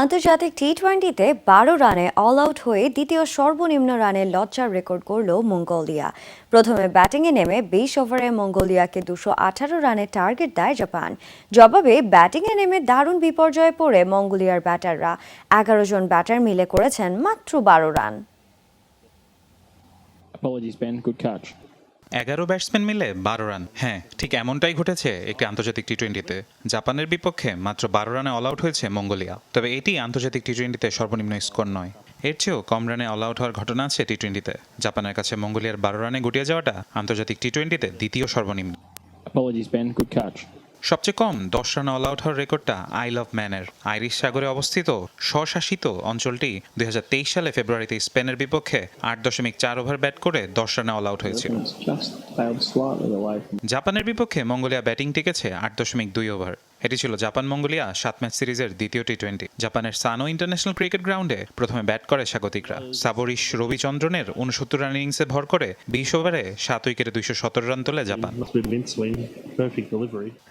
আন্তর্জাতিক টি টোয়েন্টিতে বারো রানে অল আউট হয়ে দ্বিতীয় সর্বনিম্ন রানের লজ্জার রেকর্ড করল মঙ্গোলিয়া। প্রথমে ব্যাটিংয়ে নেমে বিশ ওভারে মঙ্গোলিয়াকে দুশো আঠারো রানের টার্গেট দেয় জাপান। জবাবে ব্যাটিংয়ে নেমে দারুণ বিপর্যয়ে পড়ে মঙ্গোলিয়ার ব্যাটাররা। এগারো জন ব্যাটার মিলে করেছেন মাত্র বারো রান। এগারো ব্যাটসম্যান মিলে বারো রান। হ্যাঁ ঠিক এমনটাই ঘটেছে একটি আন্তর্জাতিক টি টোয়েন্টিতে জাপানের বিপক্ষে মাত্র বারো রানে অল আউট হয়েছে মঙ্গোলিয়া। তবে এটি আন্তর্জাতিক টি টোয়েন্টিতে সর্বনিম্ন স্কোর নয়। এর চেয়েও কম রানে অল আউট হওয়ার ঘটনা আছে টি টোয়েন্টিতে জাপানের কাছে মঙ্গোলিয়ার বারো রানে গুটিয়ে যাওয়াটা আন্তর্জাতিক টি টোয়েন্টিতে দ্বিতীয় সর্বনিম্ন। Apologies, Ben. Good catch. সবচেয়ে কম দশ রান অল আউট হওয়ার রেকর্ডটা আইল অফ ম্যানের আইরিশ সাগরে অবস্থিত স্বশাসিত অঞ্চলটি দুই হাজার তেইশ সালে ফেব্রুয়ারিতে স্পেনের বিপক্ষে আট দশমিক চার ওভার ব্যাট করে দশ রানে অল আউট হয়েছিল জাপানের বিপক্ষে মঙ্গোলিয়া ব্যাটিং টিকেছে আট দশমিক দুই ওভার। এটি ছিল জাপান মঙ্গোলিয়া সাত ম্যাচ সিরিজের দ্বিতীয় টি টোয়েন্টি জাপানের সানো ইন্টারন্যাশনাল ক্রিকেট গ্রাউন্ডে প্রথমে ব্যাট করে স্বাগতিকরা। সাবরিশ রবিচন্দ্রনের উনসত্তর রান ইনিংসে ভর করে বিশ ওভারে সাত উইকেটে দুইশো সতেরো রান তোলে জাপান.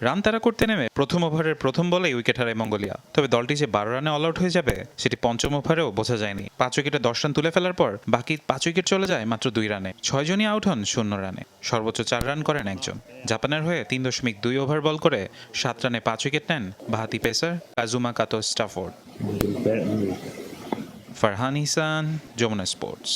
রান তারা করতে নেমে প্রথম ওভারের প্রথম বলেই উইকেট হারায় মঙ্গোলিয়া। তবে দলটি যে বারো রানে অল আউট হয়ে যাবে সেটি পঞ্চম ওভারেও বোঝা যায়নি। পাঁচ উইকেটে দশ রান তুলে ফেলার পর বাকি পাঁচ উইকেট চলে যায় মাত্র দুই রানে। ছয়জনই আউট হন শূন্য রানে। সর্বোচ্চ চার রান করেন একজন। জাপানের হয়ে তিন দশমিক দুই ওভার বল করে সাত রানে পাঁচ pacer Kazuma Kato Stafford Bat and Farhan Ehsan Jamuna sports